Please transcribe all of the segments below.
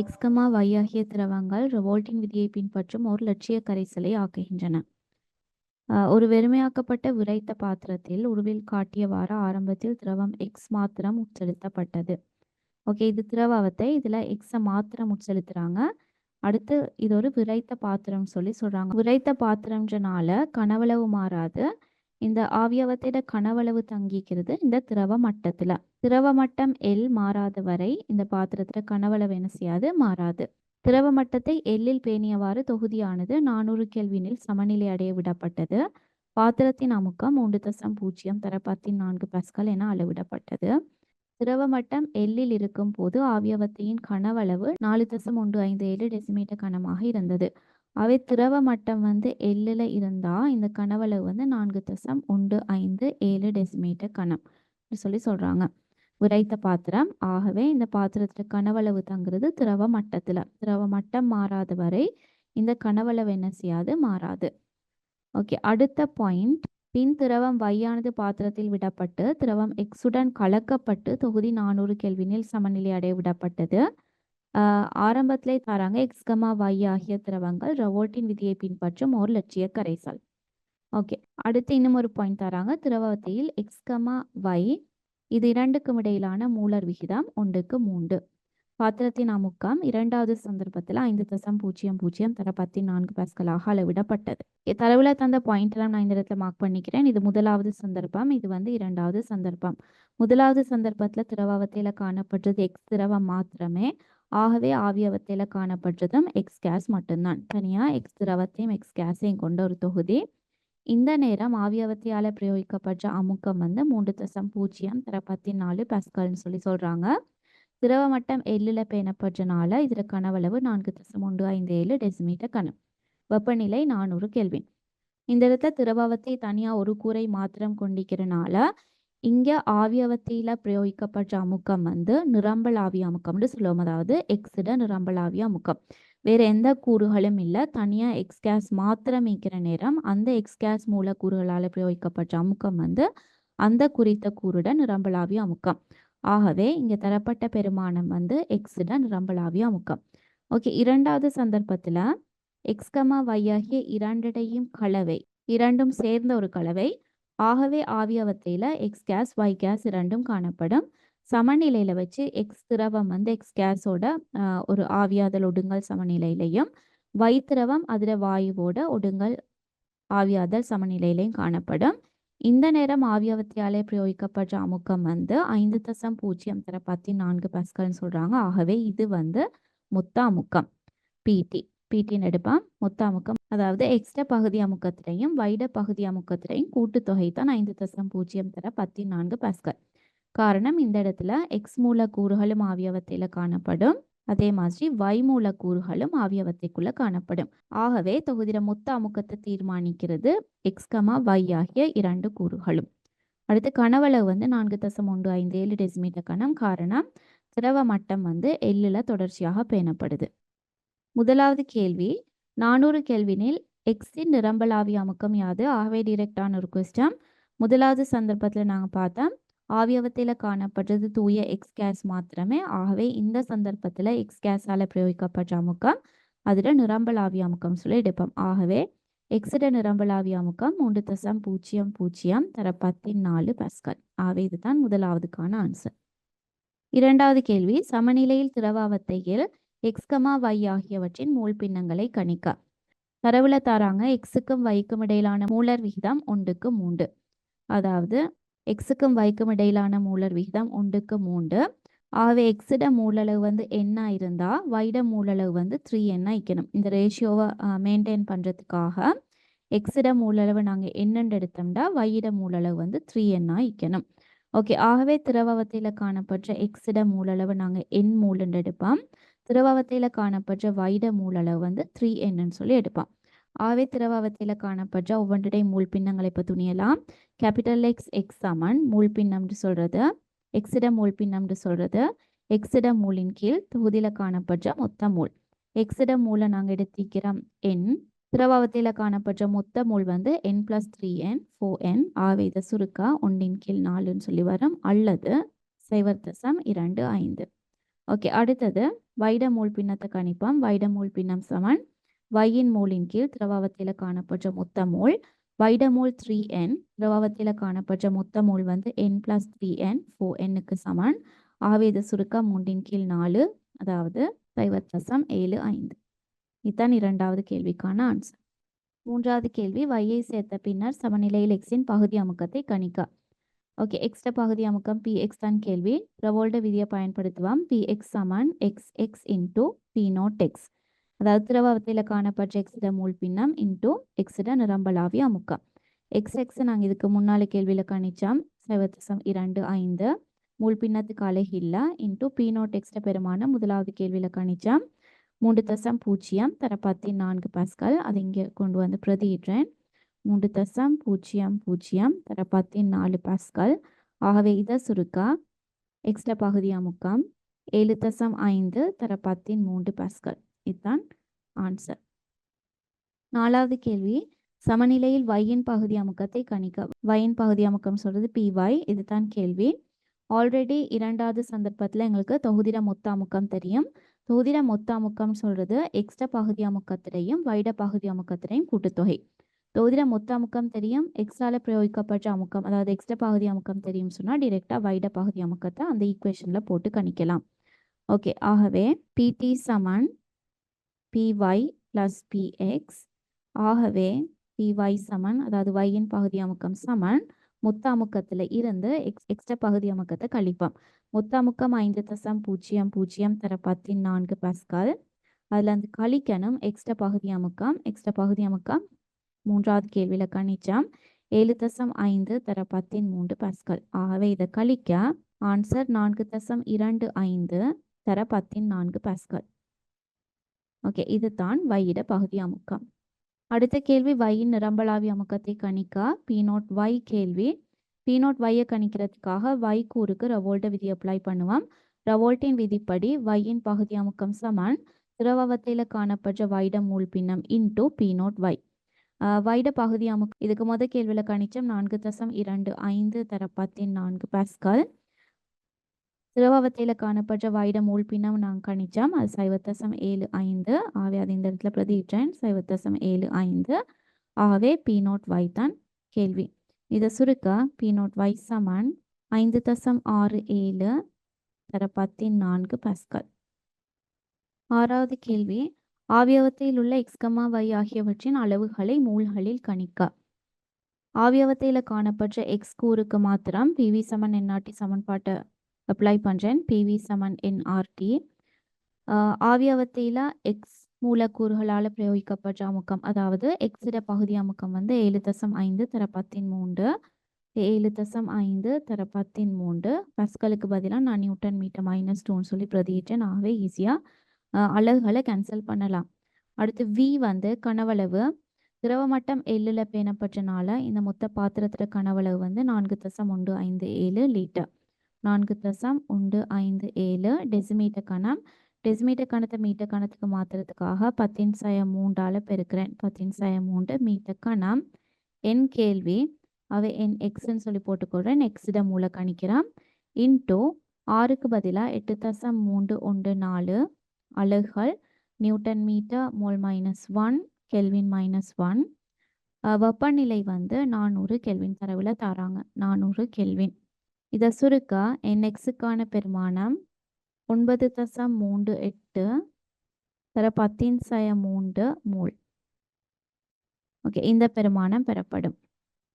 X, வையாகிய ஆகிய திரவங்கள் ரெவோல்டின் விதியை பின்பற்றும் ஒரு லட்சிய கரைசலை ஆக்குகின்றன. ஒரு வெறுமையாக்கப்பட்ட விரைத்த பாத்திரத்தில் உருவில் காட்டியவாறு ஆரம்பத்தில் திரவம் எக்ஸ் மாத்திரம் உட்செலுத்தப்பட்டது. ஓகே இது திரவத்தை இதுல எக்ஸை மாத்திரம் உட்செலுத்துறாங்க. அடுத்து இது ஒரு விரைத்த பாத்திரம் சொல்லி சொல்றாங்க. விரைத்த பாத்திரம்ன்றனால கனவளவு மாறாது. இந்த ஆவியாவத்தோட கனவளவு தங்கிக்கிறது இந்த திரவ மட்டத்துல. திரவ மட்டம் எல் மாறாத வரை இந்த பாத்திரத்துல கனவளவு என்ன செய்யாது மாறாது. திரவ மட்டத்தை எல்லில் பேணியவாறு தொகுதியானது நானூறு கெல்வினில் சமநிலை அடைய விடப்பட்டது. பாத்திரத்தின் அமுக்கம் மூன்று தசம் பூஜ்ஜியம் தர நான்கு பஸ்கள் என அளவிடப்பட்டது. திரவ மட்டம் எல்லில் இருக்கும் போது ஆவியவத்தையின் கனவளவு நாலு தசம் ஒன்று ஐந்து ஏழு டெசிமீட்டர் கனமாக இருந்தது. அவை திரவ மட்டம் வந்து எல்லில் இருந்தால் இந்த கனவளவு வந்து நான்கு தசம் ஒன்று ஐந்து ஏழு டெசிமீட்டர் கனம் சொல்லி சொல்கிறாங்க உரைத்த பாத்திரம். ஆகவே இந்த பாத்திரத்தில் கனவளவு தங்குறது திரவ மட்டத்தில். திரவ மட்டம் மாறாத வரை இந்த கனவளவு என்ன செய்யாது? மாறாது. ஓகே அடுத்த பாயிண்ட் பின் திரவம் வையானது பாத்திரத்தில் விடப்பட்டு திரவம் எக்ஸுடன் கலக்கப்பட்டு தொகுதி நானூறு கெல்வினில் சமநிலை அடைய விடப்பட்டது. ஆரம்பத்திலே தராங்க எக்ஸ்கமா வை ஆகிய திரவங்கள் ரவோட்டின் விதியை பின்பற்றும் ஒரு லட்சிய கரைசல். ஓகே அடுத்து இன்னும் ஒரு பாயிண்ட் தராங்க திரவத்தில் எக்ஸ்கமா வை இது இரண்டுக்கும் இடையிலான மூலர் விகிதம் ஒன்றுக்கு மூன்று. பாத்திரத்தின் அமுக்கம் இரண்டாவது சந்தர்ப்பத்தில் ஐந்து தசம் பூஜ்ஜியம் பூஜ்ஜியம் தர பத்தி நான்கு பாஸ்கலாக அளவிடப்பட்டது. தரவுல தந்த பாயிண்ட் எல்லாம் நான் இந்த இடத்துல மார்க் பண்ணிக்கிறேன். இது முதலாவது சந்தர்ப்பம். இது வந்து இரண்டாவது சந்தர்ப்பம். முதலாவது சந்தர்ப்பத்துல திரவத்தில காணப்பட்டது எக்ஸ் திரவம் மாத்திரமே. ஆகவே ஆவியவத்தையில காணப்பட்டதும் எக்ஸ் கேஸ் மட்டும்தான். தனியா எக்ஸ் திரவத்தையும் எக்ஸ் கேஸையும் கொண்ட ஒரு தொகுதி. இந்த நேரம் ஆவியவத்தையால பிரயோகிக்கப்பட்ட அமுக்கம் வந்து மூன்று தசம் பூஜ்ஜியம் தர நாலு பஸ்கல்னு சொல்லி சொல்றாங்க. திரவ மட்டம் எல்லுல பேணப்பட்டனால இதுல கனவளவு நான்கு தசம் ஒன்று ஐந்து ஏழு டெசிமீட்டர் கனம். வெப்பநிலை நானூறு கெல்வின். இந்த இடத்துல திரவத்தை தனியா ஒரு கூரை மாத்திரம் கொண்டிருக்கிறனால இங்க ஆவியவத்தியில் பிரயோகிக்கப்பட்ட அமுக்கம் வந்து நிரம்பல் அமுக்கம்னு சொல்லுவோம். அதாவது எக்ஸிட நிரம்பல் அமுக்கம். வேற எந்த கூறுகளும் இல்லை தனியா எக்ஸ் கேஸ் மாத்திரம் இருக்கிற நேரம் அந்த எக்ஸ் கேஸ் பிரயோகிக்கப்பட்ட அமுக்கம் வந்து அந்த குறித்த கூறுடன் நிரம்பலாவிய அமுக்கம். ஆகவே இங்க தரப்பட்ட பெருமானம் வந்து எக்ஸிட நிரம்பலாவிய அமுக்கம். ஓகே இரண்டாவது சந்தர்ப்பத்துல எக்ஸ்கமா வையாகிய ஆகிய இரண்டிடையும் கலவை. இரண்டும் சேர்ந்த ஒரு கலவை. ஆகவே ஆவியாவத்தையில எக்ஸ் கேஸ், y கேஸ் இரண்டும் காணப்படும். சமநிலையில வச்சு எக்ஸ் திரவம் வந்து எக்ஸ் கேஸோட ஒரு ஆவியாதல் ஒடுங்கல் சமநிலையிலையும், y திரவம் அதில் வாயுவோட ஒடுங்கல் ஆவியாதல் சமநிலையிலையும் காணப்படும். இந்த நேரம் ஆவியவத்தியாலே பிரயோகிக்கப்பட்ட அமுக்கம் வந்து ஐந்து தசம் பூஜ்ஜியம் தர நான்கு பஸ்கள்னு சொல்றாங்க. ஆகவே இது வந்து மொத்த அமுக்கம். பிடி பிடின்னு எடுப்பான் மொத்த அமுக்கம் அதாவது எக்ஸ்ட பகுதி அமுக்கத்திலையும் வைட பகுதி அமுக்கத்திலையும் கூட்டுத்தொகை தான் ஐந்து தசம் பூஜ்ஜியம் தர பத்தி நான்கு பாஸ்கர் காரணம் இந்த இடத்துல எக்ஸ் மூலக்கூறுகளும் ஆவியாவத்தையில காணப்படும். அதே மாதிரி வை மூலக்கூறுகளும் ஆவியாவத்தைக்குள்ள காணப்படும். ஆகவே தொகுதியில மொத்த அமுக்கத்தை தீர்மானிக்கிறது எக்ஸ், வை ஆகிய இரண்டு கூறுகளும். அடுத்து கனவளவு வந்து நான்கு தசம் ஒன்று ஐந்து ஏழு டெசிமீட்டர் கணம் காரணம் திரவ மட்டம் வந்து எல்லுல தொடர்ச்சியாக பேணப்படுது. முதலாவது கேள்வி நானூறு கெல்வினில் எக்ஸின் நிரம்பலாவி அமுக்கம் யாது? ஆகவே டிரெக்டான ஒரு கொஸ்டம் முதலாவது சந்தர்ப்பத்தில் நாங்கள் பார்த்தோம் ஆவியவத்தில் காணப்பட்டது தூய எக்ஸ் கேஸ் மாத்திரமே. ஆகவே இந்த சந்தர்ப்பத்தில் எக்ஸ் கேஸால் பிரயோகிக்கப்பட்ட அமுக்கம் அதில் நிரம்பலாவி அமுக்கம் சொல்லி எடுப்போம். ஆகவே எக்ஸிட நிரம்பலாவி அமுக்கம் மூன்று தசம் பூஜ்ஜியம் பூஜ்ஜியம் தர பத்தின் நாலு பஸ்கல் ஆகவே இதுதான் முதலாவதுக்கான ஆன்சர். இரண்டாவது கேள்வி சமநிலையில் திரவாவத்தையில் எக்ஸ்கமா y ஆகியவற்றின் மூல் பின்னங்களை கணிக்க. தரவுல தராங்க எக்ஸுக்கும் வைக்கும் இடையிலான மூலர் விகிதம் ஒன்றுக்கு மூன்று. அதாவது எக்ஸுக்கும் yக்கும் இடையிலான மூலர் விகிதம் ஒன்றுக்கு மூன்று. ஆகவே எக்ஸிட மூலளவு வந்து என்ன இருந்தால் வைட மூலளவு வந்து த்ரீ என்ன இருக்கணும். இந்த ரேஷியோவை மெயின்டைன் பண்ணுறதுக்காக பண்றதுக்காக எக்ஸிட மூலளவு நாங்கள் என்னென்று எடுத்தோம்னா வையிட மூலளவு வந்து த்ரீ எண்ணாக இக்கணும் ஓகே ஆகவே திரவத்தில் காணப்பட்ட எக்ஸிட மூலளவு நாங்கள் எண் மூலன்னு எடுப்போம். திரவத்தில காணப்படுற வைட மூலளவு வந்து த்ரீ என்னன்னு சொல்லி எடுப்பான் ஆவே திரவத்தில காணப்படுற ஒவ்வொன்றுடைய மூல் பின்னங்களை இப்போ துணியலாம். கேபிட்டல் எக்ஸ் எக்ஸ் சமன் மூல் பின்னம்னு சொல்கிறது எக்ஸிட மூல் பின்னம்னு சொல்கிறது எக்ஸிட மூலின் கீழ் தொகுதியில் காணப்படுற மொத்த மூல். எக்ஸிட மூலை நாங்கள் எடுத்திக்கிறோம் என் திரவத்தில காணப்படுற மொத்த மூல் வந்து N plus three N four N ஆவேத இதை சுருக்கா ஒன்றின் கீழ் நாலுன்னு சொல்லி வரும் அல்லது சைவர் தசம் இரண்டு ஐந்து. ஓகே அடுத்தது வைடமூல் பின்னத்தை கணிப்போம். வைடமூல் பின்னம் சமன். வையின் மூலின் கீழ் திரவாவத்தில் காணப்படுற மொத்த மூல். வைடமூல் த்ரீ என் திரவாவத்தில் காணப்படுற மொத்த மூல் வந்து N plus three N four எண்ணுக்கு சமன். ஆவேத சுருக்கம் மூன்றின் கீழ் நாலு அதாவது சைவத்தசம் ஏழு ஐந்து. இதுதான் இரண்டாவது கேள்விக்கான ஆன்சர் மூன்றாவது கேள்வி வையை சேர்த்த பின்னர் சமநிலையில் எக்ஸின் பகுதி அமுக்கத்தை கணிக்க. ஓகே எக்ஸ்ட பகுதி அமுக்கம் பி எக்ஸ் தான் கேள்வி. ரெவோல்ட விதியை பயன்படுத்துவோம். பி எக்ஸ் சமன் X X into P nought X அதாவது திரவத்தில் காணப்பட்ட எக்ஸிட மூல் பின்னம் இன்டூ எக்ஸிட நிரம்பலாவிய அமுக்கம். எக்ஸ் எக்ஸ் நாங்கள் இதுக்கு முன்னால கேள்வியில் கணிச்சோம். சைவத்தசம் இரண்டு ஐந்து. மூல் பின்னத்துக்கு அழகில்ல. இன்டூ பி நோட் எக்ஸ்ட பெருமானம் முதலாவது கேள்வியில் கணிச்சோம். மூன்று தசம் பூஜ்ஜியம் தரப்பத்தி நான்கு பாஸ்கல். அதை இங்கே கொண்டு வந்து பிரதியிடுறேன். மூன்று தசம் பூஜ்ஜியம் பூஜ்ஜியம் தரப்பத்தி நாலு பாஸ்கல். ஆகவே இதை சுருக்கா எக்ஸ்ட பகுதி அமுக்கம் ஏழு தசம் ஐந்து தரப்பத்தின் மூன்று பாஸ்கல். இதுதான் ஆன்சர். நாலாவது கேள்வி சமநிலையில் வையின் பகுதி அமுக்கத்தை கணிக்க வையின் பகுதி அமுக்கம் சொல்றது வை இதுதான் கேள்வி. ஆல்ரெடி இரண்டாவது சந்தர்ப்பத்தில் எங்களுக்கு தொகுதிட மொத்த அமுக்கம் தெரியும். தொகுதிட மொத்த அமுக்கம் சொல்றது எக்ஸ்ட்ரா பகுதி அமுக்கத்திலையும் வைட பகுதி அமுக்கத்திலையும் கூட்டுத்தொகை. தொகுதிட மொத்த அமுக்கம் தெரியும். எக்ஸ்ட்ரால பிரயோகிக்கப்பட்ட அமுக்கம் அதாவது எக்ஸ்ட்ரா பகுதி அமுக்கம் தெரியும் சொன்னால் டிரெக்டாக வைட பகுதி அமுக்கத்தை அந்த ஈக்குவேஷனில் போட்டு கணிக்கலாம். ஓகே ஆகவே பிடி சமன் பிஒய் ப்ளஸ் பிஎக்ஸ் ஆகவே பிஒய் சமன் அதாவது வையின் பகுதி அமுக்கம் சமன். மொத்த அமுக்கத்தில் இருந்து எக்ஸ் எக்ஸ்ட்ரா பகுதி அமுக்கத்தை கழிப்போம். மொத்த அமுக்கம் ஐந்து தசம் பூஜ்ஜியம் பூஜ்ஜியம் தர பத்தின் நான்கு பாஸ்கால் அதில் அந்த கழிக்கணும் எக்ஸ்ட்ரா பகுதி அமுக்கம் எக்ஸ்ட்ரா பகுதி அமுக்கம் மூன்றாவது கேள்வியில் கணிச்சம். ஏழு தசம் ஐந்து தர பத்தின் மூன்று பாஸ்கல் ஆகவே இதை கழிக்க ஆன்சர் நான்கு தசம் இரண்டு ஐந்து தர பத்தின் நான்கு பாஸ்கல் ஓகே இதுதான் வையிட பகுதி அமுக்கம். அடுத்த கேள்வி வையின் நிரம்பலாவி அமுக்கத்தை கணிக்க? பி நோட் வை கேள்வி. பி நோட் வையை கணிக்கிறதுக்காக வை கூறுக்கு ரவோல்ட விதி அப்ளை பண்ணுவோம். ரவோல்ட்டின் விதிப்படி வையின் பகுதி அமுக்கம் சமன். திரவவத்தையில் காணப்படுற வைட மூல் பின்னம் இன்டூ பி நோட் வை வைட பகுதி அமுக்கு. இதுக்கு முத கேள்வியில் கணிச்சம். நான்கு தசம் இரண்டு ஐந்து தர பத்தின் நான்கு பாஸ்கல். திரவவத்தையில் காணப்படுற வைட மூல் பின்னம் நான் கணிச்சோம். அது சைவத்தசம் ஏழு ஐந்து. ஆகவே அது இந்த இடத்துல பிரதியிட்டேன். சைவத்தசம் ஏழு ஐந்து. ஆகவே பி நோட் வை தான் கேள்வி. இதை சுருக்க? பி நோட் வை சமன் ஐந்து தசம் ஆறு ஏழு தர பத்தின் நான்கு பாஸ்கல். ஆறாவது கேள்வி. ஆவியவத்தில் உள்ள எக்ஸ்கமா வை ஆகியவற்றின் அளவுகளை மூல்களில் கணிக்க. ஆவியவத்தையில் காணப்பட்ட எக்ஸ் கூறுக்கு மாத்திரம் பிவி சமன் என்ஆர்டி சமன்பாட்டை அப்ளை பண்ணுறேன் பிவி சமன் என்ஆர்டி ஆவியவத்தையில் எக்ஸ் மூலக்கூறுகளால் பிரயோகிக்கப்பட்ட அமுக்கம் அதாவது எக்ஸிட பகுதி அமுக்கம் வந்து ஏழு தசம் ஐந்து தரப்பத்தின் மூன்று. ஏழு தசம் ஐந்து தரப்பத்தின் மூன்று. பஸ்களுக்கு பதிலாக நான் நியூட்டன் மீட்டர் மைனஸ் டூன்னு சொல்லி பிரதியிட்டேன். ஆகவே ஈஸியாக அலகுகளை கேன்சல் பண்ணலாம். அடுத்து வி வந்து கனவளவு. திரவமட்டம் எள்ளில் பேணப்பட்டனால இந்த மொத்த பாத்திரத்தில் கனவளவு வந்து நான்கு தசம் ஒன்று ஐந்து ஏழு லிட்டர் நான்கு தசம் ஒன்று ஐந்து ஏழு டெசிமீட்டர் கணம். டெசிமீட்டர் கணத்தை மீட்டர் கணத்துக்கு மாற்றுறதுக்காக பத்தின் சாய மூன்றால் பெருக்கிறேன். பத்தின் சாய மூன்று மீட்டர் கணம். என் கேள்வி அவை என் எக்ஸ்ன்னு சொல்லி போட்டுக்கொள்கிறேன் எக்ஸிட மூல கணிக்கிறான். இன்டூ ஆறுக்கு பதிலாக எட்டு தசம் மூன்று ஒன்று நாலு அலகுகள். Newton metre mole minus one kelvin minus one வெப்பநிலை வந்து நானூறு கெல்வின் தரவில் தராங்க. நானூறு கெல்வின். இதை சுருக்க என் எக்ஸுக்கான பெருமானம் ஒன்பது தசம் மூன்று எட்டு தர பத்தின் சய மூன்று மூல். ஓகே இந்த பெருமானம் பெறப்படும்.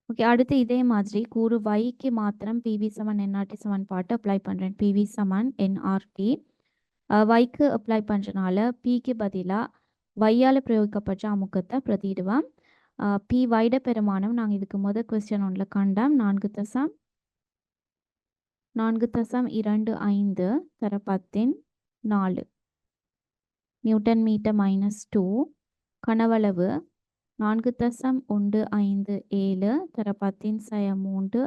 ஓகே அடுத்து இதே மாதிரி கூறு வைக்கு மாத்திரம் பிவி சமன் என்ஆர்டி சமன்பாட்டு அப்ளை பண்ணுறேன் பிவி சமன் என்ஆர்டி வைக்கு அப்ளை பண்ணுறனால பிக்கு பதிலாக வையால் பிரயோகிக்கப்பட்ட அமுக்கத்தை பிரதியிடுவேன் பி வைட பெருமானம் நாங்கள் இதுக்கு முதல் கொஸ்டின் ஒன்றில் கண்டோம். நான்கு தசம் நான்கு தசம் இரண்டு ஐந்து தர பத்தின் நாலு. நியூட்டன் மீட்டர் மைனஸ் டூ கனவளவு நான்கு தசம் ஒன்று ஐந்து ஏழு தர பத்தின் சய மூன்று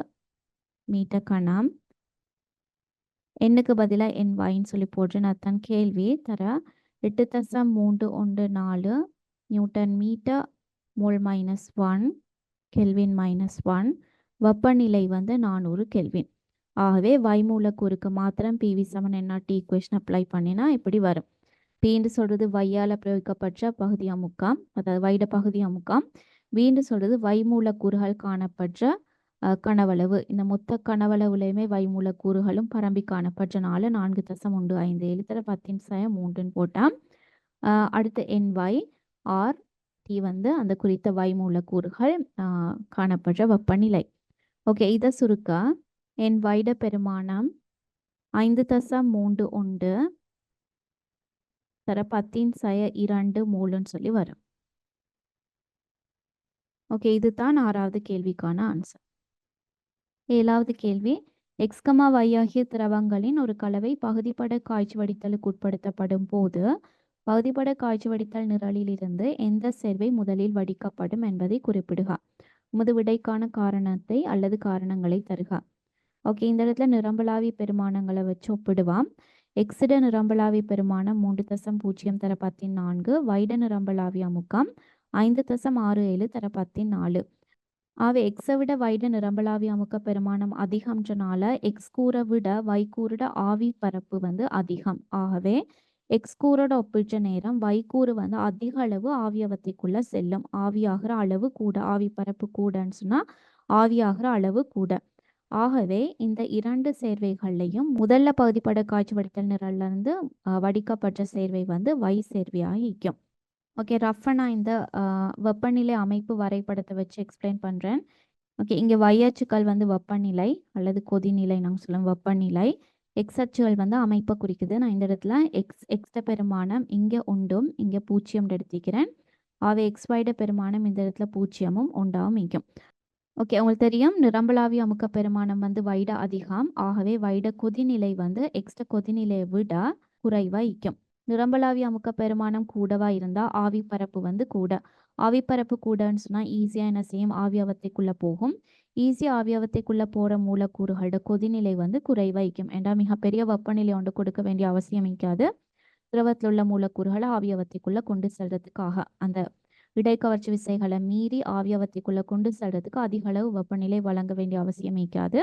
மீட்டர் கணம். எண்ணுக்கு பதிலாக என் வாயின்னு சொல்லி போடுறேன் அதுதான் கேள்வி தர. எட்டு தசம் மூன்று ஒன்று நாலு. Newton metre mole minus one. Kelvin minus one. வெப்பநிலை வந்து நானூறு கெல்வின். ஆகவே வைமூலக்கூறுக்கு மாத்திரம் பிவி சமன் டி ஈக்குவேஷன் அப்ளை பண்ணினா இப்படி வரும். பீண்டு சொல்கிறது வையால் பிரயோகிக்கப்பட்ட பகுதி அமுக்கம் அதாவது வைட பகுதி அமுக்கம் வீண்டு சொல்கிறது வைமூலக்கூறுகள் காணப்பட்ட கனவளவு. இந்த மொத்த கனவளவுலையுமே வைமூலக்கூறுகளும் பரம்பி காணப்பட்டனால நான்கு தசம் ஒன்று ஐந்து எழுத்துல பத்தின் சயம் மூன்றுன்னு போட்டால் அடுத்து என் வை ஆர் டி வந்து அந்த குறித்த வைமூலக்கூறுகள் காணப்படுற வெப்பநிலை. ஓகே இதை சுருக்க? என் வைட பெருமானம் ஐந்து தசம் மூன்று ஒன்று தர பத்தின் சய இரண்டு மூலுன்னு சொல்லி வரும். ஓகே இதுதான் ஆறாவது கேள்விக்கான ஆன்சர் ஏழாவது கேள்வி. எக்ஸ்கமா வை ஆகிய திரவங்களின் ஒரு கலவை பகுதிப்பட காய்ச்சி வடித்தலுக்கு உட்படுத்தப்படும் போது பகுதிப்பட காய்ச்சி வடித்தல் நிரலிலிருந்து எந்த சேர்வை முதலில் வடிக்கப்படும் என்பதை குறிப்பிடுக. உமது விடைக்கான காரணத்தை அல்லது காரணங்களை தருக. ஓகே இந்த இடத்துல நிரம்பலாவி பெருமானங்களை வச்சு ஒப்பிடுவாம். எக்ஸிட நிரம்பலாவி பெருமானம் மூன்று தசம் பூஜ்ஜியம் தர பத்தின் நான்கு வைட நிரம்பலாவி அமுக்கம் ஐந்து தசம் ஆறு ஏழு தர பத்தின் நாலு. ஆக எக்ஸை விட வைட நிரம்பலாவி அமுக்க பெருமானம் அதிகம்ன்றனால எக்ஸ் கூரை விட வை கூரோட ஆவி பரப்பு வந்து அதிகம். ஆகவே எக்ஸ் கூரோட ஒப்பிட்ட நேரம் வை கூறு வந்து அதிக அளவு ஆவியவத்தைக்குள்ள செல்லும். ஆவியாகிற அளவு கூட ஆவி பரப்பு கூடன்னு சொன்னா ஆவியாகிற அளவு கூட. ஆகவே இந்த இரண்டு சேர்வைகள்லையும் முதல்ல பகுதிப்பட காய்ச்சி வடித்தல் நிரல்ல இருந்து வடிக்கப்பட்ட சேர்வை வந்து வை சேர்வையாக இருக்கும் ஓகே ரஃபனா இந்த வெப்பநிலை அமைப்பு வரைபடத்தை வச்சு எக்ஸ்பிளைன் பண்ணுறேன் ஓகே இங்கே வையாச்சுக்கள் வந்து வெப்பநிலை அல்லது கொதிநிலை நாங்கள் சொல்லுவோம் வெப்பநிலை. எக்ஸ் அச்சுகள் வந்து அமைப்பை குறிக்குது. நான் இந்த இடத்துல எக்ஸ் எக்ஸ்ட பெருமானம் இங்கே உண்டும் இங்கே பூஜ்ஜியம் எடுத்துக்கிறேன். ஆவே எக்ஸ் வைட பெருமானம் இந்த இடத்துல பூஜ்ஜியமும் உண்டாவும் இங்கும் ஓகே உங்களுக்கு தெரியும் நிரம்பலாவி அமுக்க பெருமானம் வந்து வைட அதிகம். ஆகவே வைட கொதிநிலை வந்து எக்ஸ்ட கொதிநிலையை விட குறைவா இக்கும் நிரம்பலாவி அமுக்க பெருமானம் கூடவா இருந்தா ஆவி பரப்பு வந்து கூட. ஆவி பரப்பு கூடன்னு சொன்னா ஈஸியா என்ன செய்யும்? ஆவியாவத்தைக்குள்ள போகும். ஈஸியா ஆவியாவத்தைக்குள்ள போற மூலக்கூறுகளோட கொதிநிலை வந்து குறைவாய்க்கும் ஏண்டா மிகப்பெரிய வெப்பநிலை ஒன்று கொடுக்க வேண்டிய அவசியம் இருக்காது. திரவத்தில் உள்ள மூலக்கூறுகளை ஆவியாவத்தைக்குள்ள கொண்டு செல்றதுக்காக. அந்த இடைக்கவர்ச்சி விசைகளை மீறி ஆவியாவத்தைக்குள்ள கொண்டு செல்றதுக்கு அதிக அளவு வெப்பநிலை வழங்க வேண்டிய அவசியம் இருக்காது.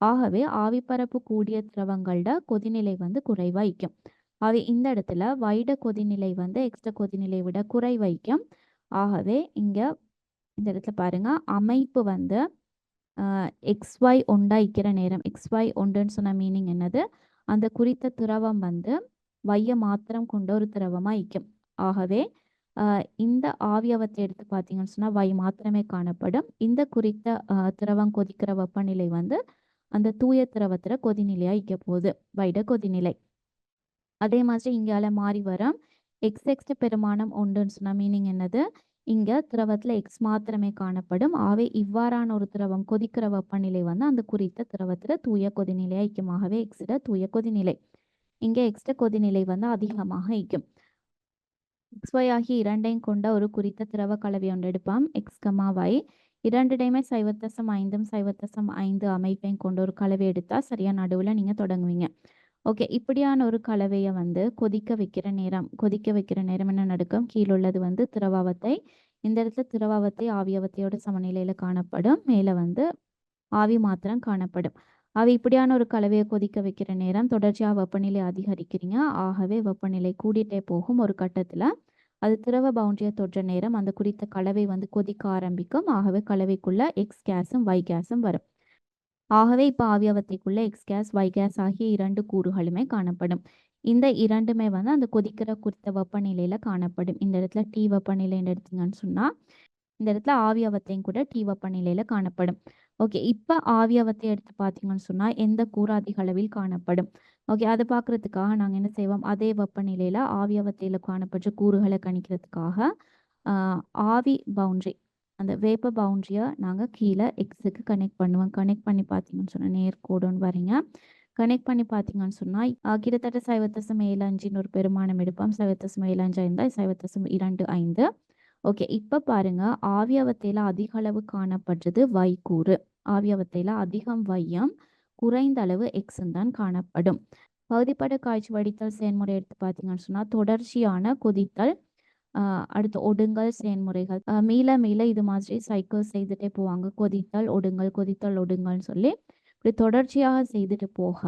ஆகவே ஆவிப்பரப்பு கூடிய திரவங்களோட கொதிநிலை வந்து குறைவாய்க்கும் ஆகவே இந்த இடத்துல வைட கொதிநிலை வந்து எக்ஸ்ட்ரா கொதிநிலையை விட குறை வைக்கும். ஆகவே இங்கே இந்த இடத்துல பாருங்க அமைப்பு வந்து எக்ஸ் ஒய் ஒண்டா இக்கிற நேரம் எக்ஸ் ஒய் ஒண்டுன்னு சொன்ன மீனிங் என்னது? அந்த குறித்த திரவம் வந்து வைய மாத்திரம் கொண்ட ஒரு திரவமாக இக்கும். ஆகவே இந்த ஆவியவத்தை எடுத்து பார்த்தீங்கன்னு சொன்னால் வை மாத்திரமே காணப்படும். இந்த குறித்த திரவம் கொதிக்கிற வெப்பநிலை வந்து அந்த தூய திரவத்தில் கொதிநிலையாக இக்க போகுது. வைட கொதிநிலை. அதே மாதிரி இங்கால மாறி வரும். எக்ஸ் எக்ஸ்ட் பெருமானம் உண்டுன்னு சொன்ன மீனிங் என்னது? இங்க திரவத்துல எக்ஸ் மாத்திரமே காணப்படும். ஆவே இவ்வாறான ஒரு திரவம் கொதிக்கிற வெப்பநிலை வந்து அந்த குறித்த திரவத்துல தூய கொதிநிலை ஐக்கியமாகவே எக்ஸிட தூய கொதிநிலை. இங்க எக்ஸ்ட கொதிநிலை வந்து அதிகமாக ஐக்கும் எக்ஸ் ஒய் ஆகிய இரண்டையும் கொண்ட ஒரு குறித்த திரவ கலவை ஒன்று எடுப்பாம். எக்ஸ் கமா ஒய் இரண்டிடையுமே சைவத்தசம் ஐந்தும் சைவத்தசம் ஐந்து அமைப்பையும் கொண்ட ஒரு கலவை எடுத்தா சரியா நடுவுல நீங்க தொடங்குவீங்க. ஓகே. இப்படியான ஒரு கலவையை வந்து கொதிக்க வைக்கிற நேரம் கொதிக்க வைக்கிற நேரம் என்ன நடக்கும்? கீழுள்ளது வந்து திரவாவத்தை. இந்த இடத்துல திரவாவத்தை ஆவியாவத்தையோட சமநிலையில காணப்படும். மேல வந்து ஆவி மாத்திரம் காணப்படும். ஆவி இப்படியான ஒரு கலவையை கொதிக்க வைக்கிற நேரம் தொடர்ச்சியாக வெப்பநிலை அதிகரிக்கிறீங்க. ஆகவே வெப்பநிலை கூடிட்டே போகும் ஒரு கட்டத்துல. அது திரவ பவுண்டரியை தொற்ற நேரம் அந்த குறித்த கலவை வந்து கொதிக்க ஆரம்பிக்கும். ஆகவே கலவைக்குள்ள எக்ஸ் கேஸும் ஒய் கேஸும் வரும். ஆகவே இப்போ ஆவியாவத்தைக்குள்ள எக்ஸ் கேஸ் ஒய் கேஸ் ஆகிய இரண்டு கூறுகளுமே காணப்படும். இந்த இரண்டுமே வந்து அந்த கொதிக்கிற குறித்த வெப்பநிலையில காணப்படும். இந்த இடத்துல டீ வெப்பநிலைன்னு எடுத்தீங்கன்னு சொன்னா இந்த இடத்துல ஆவியாவத்தையும் கூட டீ வெப்பநிலையில காணப்படும். ஓகே இப்போ ஆவியாவத்தை எடுத்து பார்த்தீங்கன்னு சொன்னா எந்த கூறு அதிக அளவில் காணப்படும்? ஓகே அதை பார்க்கறதுக்காக நாங்கள் என்ன செய்வோம்? அதே வெப்பநிலையில ஆவியாவத்தையில காணப்பட்ட கூறுகளை கணிக்கிறதுக்காக ஆவி பவுண்டரி அந்த வேப்ப பவுண்டரியை நாங்கள் கீழே எக்ஸுக்கு கனெக்ட் பண்ணுவோம். கனெக்ட் பண்ணி பார்த்தீங்கன்னு சொன்னால் நேர்கோடுன்னு வரீங்க. கனெக்ட் பண்ணி பார்த்தீங்கன்னு சொன்னால் கிட்டத்தட்ட சைவத்தசம் ஏழு அஞ்சுன்னு ஒரு பெருமானம் எடுப்போம். சைவத்தசம் ஏழு அஞ்சு ஐந்து சைவத்தசம் இரண்டு ஐந்து. ஓகே இப்போ பாருங்க. ஆவியாவத்தையில் அதிக அளவு காணப்படுறது வைக்கூறு ஆவியவத்தையில் ஆவியாவத்தையில் அதிகம் வையம் குறைந்த அளவு எக்ஸும் தான் காணப்படும். பகுதிப்பட காய்ச்சி வடித்தல் செயல்முறை எடுத்து பார்த்தீங்கன்னு சொன்னால் தொடர்ச்சியான கொதித்தல் அடுத்து ஒடுங்கல் செயல்முறைகள் மீள மீள இது மாதிரி சைக்கிள் செய்துட்டே போவாங்க. கொதித்தல் ஒடுங்கல் கொதித்தல் ஒடுங்கல்னு சொல்லி. இப்படி தொடர்ச்சியாக செய்துட்டு போக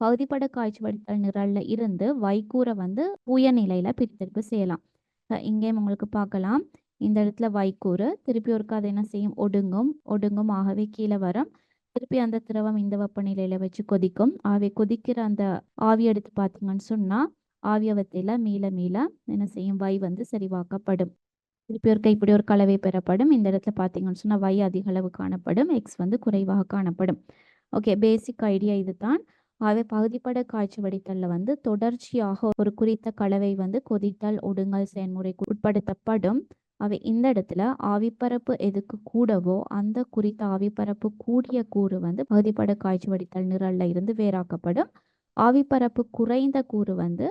பகுதிப்பட காய்ச்சி வடித்தல் நிரல்ல இருந்து வைக்கூரை வந்து உய நிலையில பிரித்தெடுப்பு செய்யலாம். இங்கே இங்கேயும் உங்களுக்கு பார்க்கலாம். இந்த இடத்துல வைக்கூறு திருப்பி ஒருக்கா அதை என்ன செய்யும்? ஒடுங்கும். ஒடுங்கும் ஆகவே கீழே வரும். திருப்பி அந்த திரவம் இந்த வெப்பநிலையில வச்சு கொதிக்கும். ஆகவே கொதிக்கிற அந்த ஆவி எடுத்து பார்த்தீங்கன்னு சொன்னா ஆவியவத்தில மீள மீள என்ன செய்யும்? வை வந்து சரிவாக்கப்படும் திருப்பி ஒருக்கா இப்படி ஒரு கலவை பெறப்படும். இந்த இடத்துல பார்த்தீங்கன்னு சொன்னால் வை அதிக அளவு காணப்படும். எக்ஸ் வந்து குறைவாக காணப்படும். ஓகே பேசிக் ஐடியா இதுதான். ஆகவே பகுதிப்பட காய்ச்சி வடித்தலில் வந்து தொடர்ச்சியாக ஒரு குறித்த கலவை வந்து கொதித்தல் ஒடுங்கல் செயல்முறைக்கு உட்படுத்தப்படும். அவை இந்த இடத்துல ஆவிப்பரப்பு எதுக்கு கூடவோ அந்த குறித்த ஆவிப்பரப்பு கூடிய கூறு வந்து பகுதிப்பட காய்ச்சி வடித்தல் நிரல்ல இருந்து வேறாக்கப்படும். ஆவிப்பரப்பு குறைந்த கூறு வந்து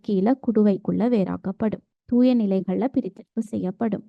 கீழே குடுவைக்குள்ள வேறாக்கப்படும். தூய நிலைகளில் பிரித்தெடுப்பு செய்யப்படும்.